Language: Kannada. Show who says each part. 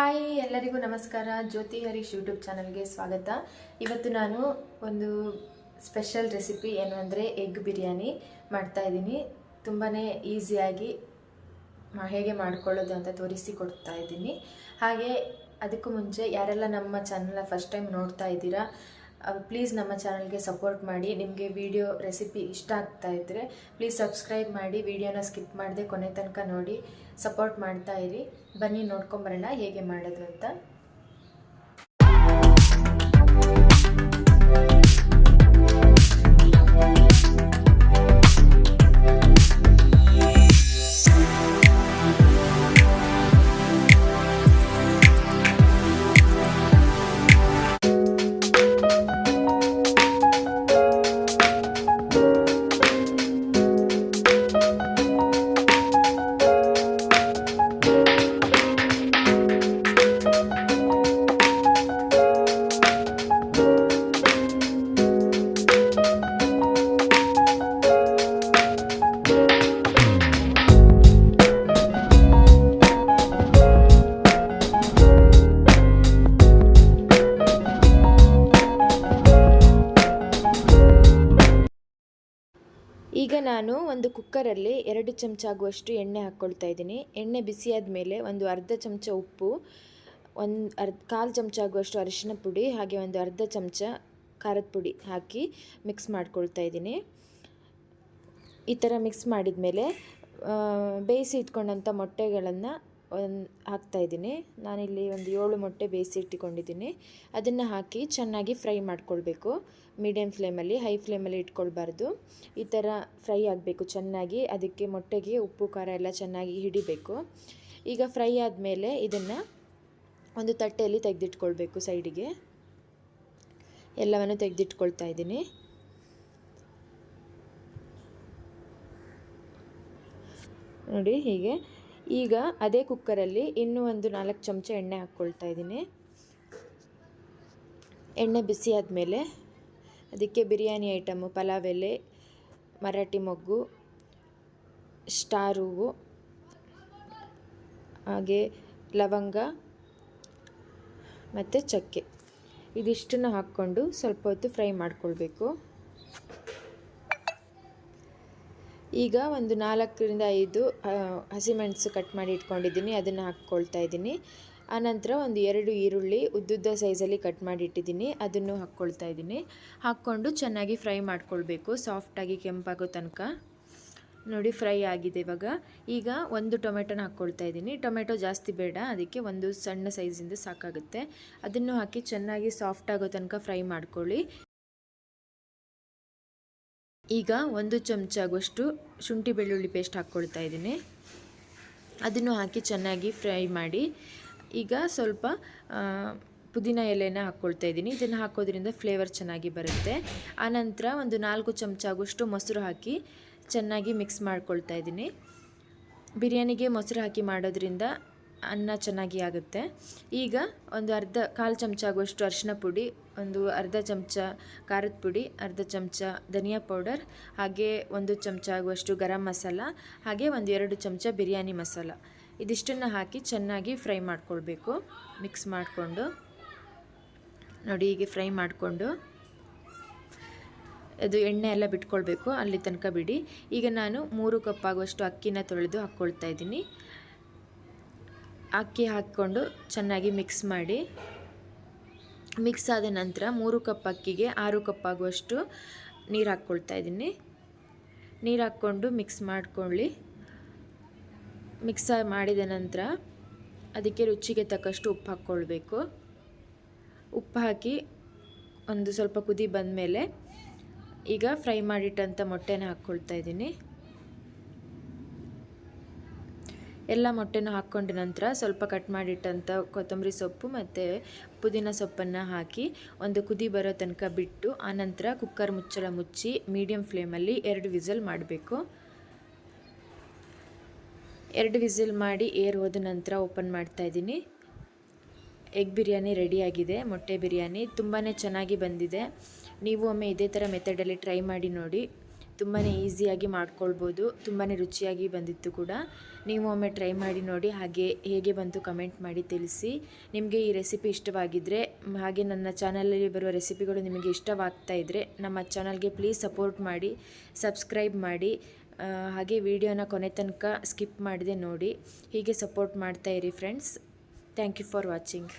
Speaker 1: ಹಾಯ್, ಎಲ್ಲರಿಗೂ ನಮಸ್ಕಾರ. ಜ್ಯೋತಿ ಹರೀಶ್ ಯೂಟ್ಯೂಬ್ ಚಾನಲ್ಗೆ ಸ್ವಾಗತ. ಇವತ್ತು ನಾನು ಒಂದು ಸ್ಪೆಷಲ್ ರೆಸಿಪಿ ಏನು ಅಂದರೆ ಎಗ್ ಬಿರಿಯಾನಿ ಮಾಡ್ತಾ ಇದ್ದೀನಿ. ತುಂಬಾ ಈಸಿಯಾಗಿ ಹೇಗೆ ಮಾಡ್ಕೊಳ್ಳೋದು ಅಂತ ತೋರಿಸಿ ಕೊಡ್ತಾ ಇದ್ದೀನಿ. ಹಾಗೆ ಅದಕ್ಕೂ ಮುಂಚೆ ಯಾರೆಲ್ಲ ನಮ್ಮ ಚಾನಲ್ನ ಫಸ್ಟ್ ಟೈಮ್ ನೋಡ್ತಾ ಇದ್ದೀರಾ ಪ್ಲೀಸ್ ನಮ್ಮ ಚಾನಲ್ಗೆ ಸಪೋರ್ಟ್ ಮಾಡಿ. ನಿಮಗೆ ವಿಡಿಯೋ ರೆಸಿಪಿ ಇಷ್ಟ ಆಗ್ತಾ ಇದ್ದರೆ ಪ್ಲೀಸ್ ಸಬ್ಸ್ಕ್ರೈಬ್ ಮಾಡಿ. ವಿಡಿಯೋನ ಸ್ಕಿಪ್ ಮಾಡದೆ ಕೊನೆ ತನಕ ನೋಡಿ. ಸಪೋರ್ಟ್ ಮಾಡ್ತಾ ಇರಿ. ಬನ್ನಿ ನೋಡ್ಕೊಂಬರೋಣ ಹೇಗೆ ಮಾಡೋದು ಅಂತ. ಈಗ ನಾನು ಒಂದು ಕುಕ್ಕರಲ್ಲಿ ಎರಡು ಚಮಚ ಆಗುವಷ್ಟು ಎಣ್ಣೆ ಹಾಕ್ಕೊಳ್ತಾ ಇದ್ದೀನಿ. ಎಣ್ಣೆ ಬಿಸಿಯಾದ ಮೇಲೆ ಒಂದು ಅರ್ಧ ಚಮಚ ಉಪ್ಪು, ಒಂದು ಅರ್ಧ, ಕಾಲು ಚಮಚ ಆಗುವಷ್ಟು ಅರಿಶಿನ ಪುಡಿ, ಹಾಗೆ ಒಂದು ಅರ್ಧ ಚಮಚ ಖಾರದ ಪುಡಿ ಹಾಕಿ ಮಿಕ್ಸ್ ಮಾಡ್ಕೊಳ್ತಾ ಇದ್ದೀನಿ. ಈ ಥರ ಮಿಕ್ಸ್ ಮಾಡಿದ ಮೇಲೆ ಬೇಯಿಸಿ ಇಟ್ಕೊಂಡಂಥ ಮೊಟ್ಟೆಗಳನ್ನು ಒಂದು ಹಾಕ್ತಾಯಿದ್ದೀನಿ ನಾನಿಲ್ಲಿ ಒಂದು ಏಳು ಮೊಟ್ಟೆ ಬೇಯಿಸಿ ಇಟ್ಟುಕೊಂಡಿದ್ದೀನಿ. ಅದನ್ನು ಹಾಕಿ ಚೆನ್ನಾಗಿ ಫ್ರೈ ಮಾಡ್ಕೊಳ್ಬೇಕು. ಮೀಡಿಯಮ್ ಫ್ಲೇಮಲ್ಲಿ, ಹೈ ಫ್ಲೇಮಲ್ಲಿ ಇಟ್ಕೊಳ್ಬಾರ್ದು. ಈ ಥರ ಫ್ರೈ ಆಗಬೇಕು ಚೆನ್ನಾಗಿ. ಅದಕ್ಕೆ ಮೊಟ್ಟೆಗೆ ಉಪ್ಪು, ಖಾರ ಎಲ್ಲ ಚೆನ್ನಾಗಿ ಹಿಡಿಬೇಕು. ಈಗ ಫ್ರೈ ಆದಮೇಲೆ ಇದನ್ನು ಒಂದು ತಟ್ಟೆಯಲ್ಲಿ ತೆಗೆದಿಟ್ಕೊಳ್ಬೇಕು ಸೈಡಿಗೆ. ಎಲ್ಲವನ್ನು ತೆಗೆದಿಟ್ಕೊಳ್ತಾ ಇದ್ದೀನಿ. ನೋಡಿ ಹೀಗೆ. ಈಗ ಅದೇ ಕುಕ್ಕರಲ್ಲಿ ಇನ್ನೂ ಒಂದು ನಾಲ್ಕು ಚಮಚ ಎಣ್ಣೆ ಹಾಕ್ಕೊಳ್ತಾ ಇದ್ದೀನಿ. ಎಣ್ಣೆ ಬಿಸಿ ಆದಮೇಲೆ ಅದಕ್ಕೆ ಬಿರಿಯಾನಿ ಐಟಮು, ಪಲಾವ್ ಎಲೆ, ಮರಾಠಿ ಮೊಗ್ಗು, ಸ್ಟಾರ್ ಹೂವು, ಹಾಗೆ ಲವಂಗ ಮತ್ತು ಚಕ್ಕೆ. ಇದಿಷ್ಟನ್ನು ಹಾಕ್ಕೊಂಡು ಸ್ವಲ್ಪ ಹೊತ್ತು ಫ್ರೈ ಮಾಡ್ಕೊಳ್ಬೇಕು. ಈಗ ಒಂದು ನಾಲ್ಕರಿಂದ ಐದು ಹಸಿಮೆಣಸು ಕಟ್ ಮಾಡಿ ಇಟ್ಕೊಂಡಿದ್ದೀನಿ, ಅದನ್ನು ಹಾಕ್ಕೊಳ್ತಾ ಇದ್ದೀನಿ. ಆನಂತರ ಒಂದು ಎರಡು ಈರುಳ್ಳಿ ಉದ್ದುದ್ದ ಸೈಜಲ್ಲಿ ಕಟ್ ಮಾಡಿ ಇಟ್ಟಿದ್ದೀನಿ, ಅದನ್ನು ಹಾಕ್ಕೊಳ್ತಾ ಇದ್ದೀನಿ. ಹಾಕ್ಕೊಂಡು ಚೆನ್ನಾಗಿ ಫ್ರೈ ಮಾಡ್ಕೊಳ್ಬೇಕು ಸಾಫ್ಟಾಗಿ ಕೆಂಪಾಗೋ ತನಕ. ನೋಡಿ, ಫ್ರೈ ಆಗಿದೆ ಇವಾಗ. ಈಗ ಒಂದು ಟೊಮೆಟೊನ ಹಾಕ್ಕೊಳ್ತಾ ಇದ್ದೀನಿ. ಟೊಮೆಟೊ ಜಾಸ್ತಿ ಬೇಡ, ಅದಕ್ಕೆ ಒಂದು ಸಣ್ಣ ಸೈಜಿಂದ ಸಾಕಾಗುತ್ತೆ. ಅದನ್ನು ಹಾಕಿ ಚೆನ್ನಾಗಿ ಸಾಫ್ಟ್ ಆಗೋ ತನಕ ಫ್ರೈ ಮಾಡ್ಕೊಳ್ಳಿ. ಈಗ ಒಂದು ಚಮಚ ಆಗುವಷ್ಟು ಶುಂಠಿ ಬೆಳ್ಳುಳ್ಳಿ ಪೇಸ್ಟ್ ಹಾಕ್ಕೊಳ್ತಾ ಇದ್ದೀನಿ. ಅದನ್ನು ಹಾಕಿ ಚೆನ್ನಾಗಿ ಫ್ರೈ ಮಾಡಿ ಈಗ ಸ್ವಲ್ಪ ಪುದೀನ ಎಲೆನ ಹಾಕ್ಕೊಳ್ತಾ ಇದ್ದೀನಿ. ಇದನ್ನು ಹಾಕೋದ್ರಿಂದ ಫ್ಲೇವರ್ ಚೆನ್ನಾಗಿ ಬರುತ್ತೆ. ಆನಂತರ ಒಂದು ನಾಲ್ಕು ಚಮಚ ಆಗುವಷ್ಟು ಮೊಸರು ಹಾಕಿ ಚೆನ್ನಾಗಿ ಮಿಕ್ಸ್ ಮಾಡ್ಕೊಳ್ತಾ ಇದ್ದೀನಿ. ಬಿರಿಯಾನಿಗೆ ಮೊಸರು ಹಾಕಿ ಮಾಡೋದ್ರಿಂದ ಅನ್ನ ಚೆನ್ನಾಗಿ ಆಗುತ್ತೆ. ಈಗ ಒಂದು ಅರ್ಧ ಕಾಲು ಚಮಚ ಆಗುವಷ್ಟು ಅರಿಶಿನ ಪುಡಿ, ಒಂದು ಅರ್ಧ ಚಮಚ ಖಾರದ ಪುಡಿ, ಅರ್ಧ ಚಮಚ ಧನಿಯಾ ಪೌಡರ್, ಹಾಗೆ ಒಂದು ಚಮಚ ಆಗುವಷ್ಟು ಗರಂ ಮಸಾಲ, ಹಾಗೆ ಒಂದು ಎರಡು ಚಮಚ ಬಿರಿಯಾನಿ ಮಸಾಲ. ಇದಿಷ್ಟನ್ನು ಹಾಕಿ ಚೆನ್ನಾಗಿ ಫ್ರೈ ಮಾಡಿಕೊಳ್ಬೇಕು. ಮಿಕ್ಸ್ ಮಾಡಿಕೊಂಡು. ನೋಡಿ ಹೀಗೆ ಫ್ರೈ ಮಾಡಿಕೊಂಡು. ಅದು ಎಣ್ಣೆ ಎಲ್ಲ ಬಿಟ್ಕೊಳ್ಬೇಕು, ಅಲ್ಲಿ ತನಕ ಬಿಡಿ. ಈಗ ನಾನು ಮೂರು ಕಪ್ ಆಗುವಷ್ಟು ಅಕ್ಕಿನ ತೊಳೆದು ಹಾಕ್ಕೊಳ್ತಾ ಇದ್ದೀನಿ. ಅಕ್ಕಿ ಹಾಕ್ಕೊಂಡು ಚೆನ್ನಾಗಿ ಮಿಕ್ಸ್ ಮಾಡಿ. ಮಿಕ್ಸ್ ಆದ ನಂತರ ಮೂರು ಕಪ್ ಅಕ್ಕಿಗೆ ಆರು ಕಪ್ ಆಗುವಷ್ಟು ನೀರು ಹಾಕ್ಕೊಳ್ತಾ ಇದ್ದೀನಿ. ನೀರು ಹಾಕ್ಕೊಂಡು ಮಿಕ್ಸ್ ಮಾಡ್ಕೊಳ್ಳಿ. ಮಿಕ್ಸ್ ಮಾಡಿದ ನಂತರ ಅದಕ್ಕೆ ರುಚಿಗೆ ತಕ್ಕಷ್ಟು ಉಪ್ಪು ಹಾಕ್ಕೊಳ್ಬೇಕು. ಉಪ್ಪು ಹಾಕಿ ಒಂದು ಸ್ವಲ್ಪ ಕುದಿ ಬಂದಮೇಲೆ ಈಗ ಫ್ರೈ ಮಾಡಿಟ್ಟಂಥ ಮೊಟ್ಟೆನ ಹಾಕ್ಕೊಳ್ತಾ ಇದ್ದೀನಿ. ಎಲ್ಲ ಮೊಟ್ಟೆನೂ ಹಾಕ್ಕೊಂಡ ನಂತರ ಸ್ವಲ್ಪ ಕಟ್ ಮಾಡಿಟ್ಟಂಥ ಕೊತ್ತಂಬರಿ ಸೊಪ್ಪು ಮತ್ತು ಪುದೀನ ಸೊಪ್ಪನ್ನು ಹಾಕಿ ಒಂದು ಕುದಿ ಬರೋ ತನಕ ಬಿಟ್ಟು ಆನಂತರ ಕುಕ್ಕರ್ ಮುಚ್ಚಳ ಮುಚ್ಚಿ ಮೀಡಿಯಮ್ ಫ್ಲೇಮಲ್ಲಿ ಎರಡು ವಿಸಲ್ ಮಾಡಬೇಕು. ಎರಡು ವಿಸಿಲ್ ಮಾಡಿ ಏರ್ ಹೋದ ನಂತರ ಓಪನ್ ಮಾಡ್ತಾ ಇದ್ದೀನಿ. ಎಗ್ ಬಿರಿಯಾನಿ ರೆಡಿಯಾಗಿದೆ ಮೊಟ್ಟೆ ಬಿರಿಯಾನಿ ತುಂಬಾ ಚೆನ್ನಾಗಿ ಬಂದಿದೆ. ನೀವು ಒಮ್ಮೆ ಇದೇ ಥರ ಮೆಥಡಲ್ಲಿ ಟ್ರೈ ಮಾಡಿ ನೋಡಿ. ತುಂಬಾ ಈಸಿಯಾಗಿ ಮಾಡ್ಕೊಳ್ಬೋದು ತುಂಬಾ ರುಚಿಯಾಗಿ ಬಂದಿತ್ತು ಕೂಡ. ನೀವು ಒಮ್ಮೆ ಟ್ರೈ ಮಾಡಿ ನೋಡಿ, ಹಾಗೆ ಹೇಗೆ ಬಂತು ಕಮೆಂಟ್ ಮಾಡಿ ತಿಳಿಸಿ. ನಿಮಗೆ ಈ ರೆಸಿಪಿ ಇಷ್ಟವಾಗಿದ್ದರೆ ಹಾಗೆ ನನ್ನ ಚಾನಲಲ್ಲಿ ಬರುವ ರೆಸಿಪಿಗಳು ನಿಮಗೆ ಇಷ್ಟವಾಗ್ತಾ ಇದ್ದರೆ ನಮ್ಮ ಚಾನಲ್ಗೆ ಪ್ಲೀಸ್ ಸಪೋರ್ಟ್ ಮಾಡಿ, ಸಬ್ಸ್ಕ್ರೈಬ್ ಮಾಡಿ. ಹಾಗೆ ವಿಡಿಯೋನ ಕೊನೆ ತನಕ ಸ್ಕಿಪ್ ಮಾಡಿದೆ ನೋಡಿ. ಹೀಗೆ ಸಪೋರ್ಟ್ ಮಾಡ್ತಾ ಇರಿ friends thank you for watching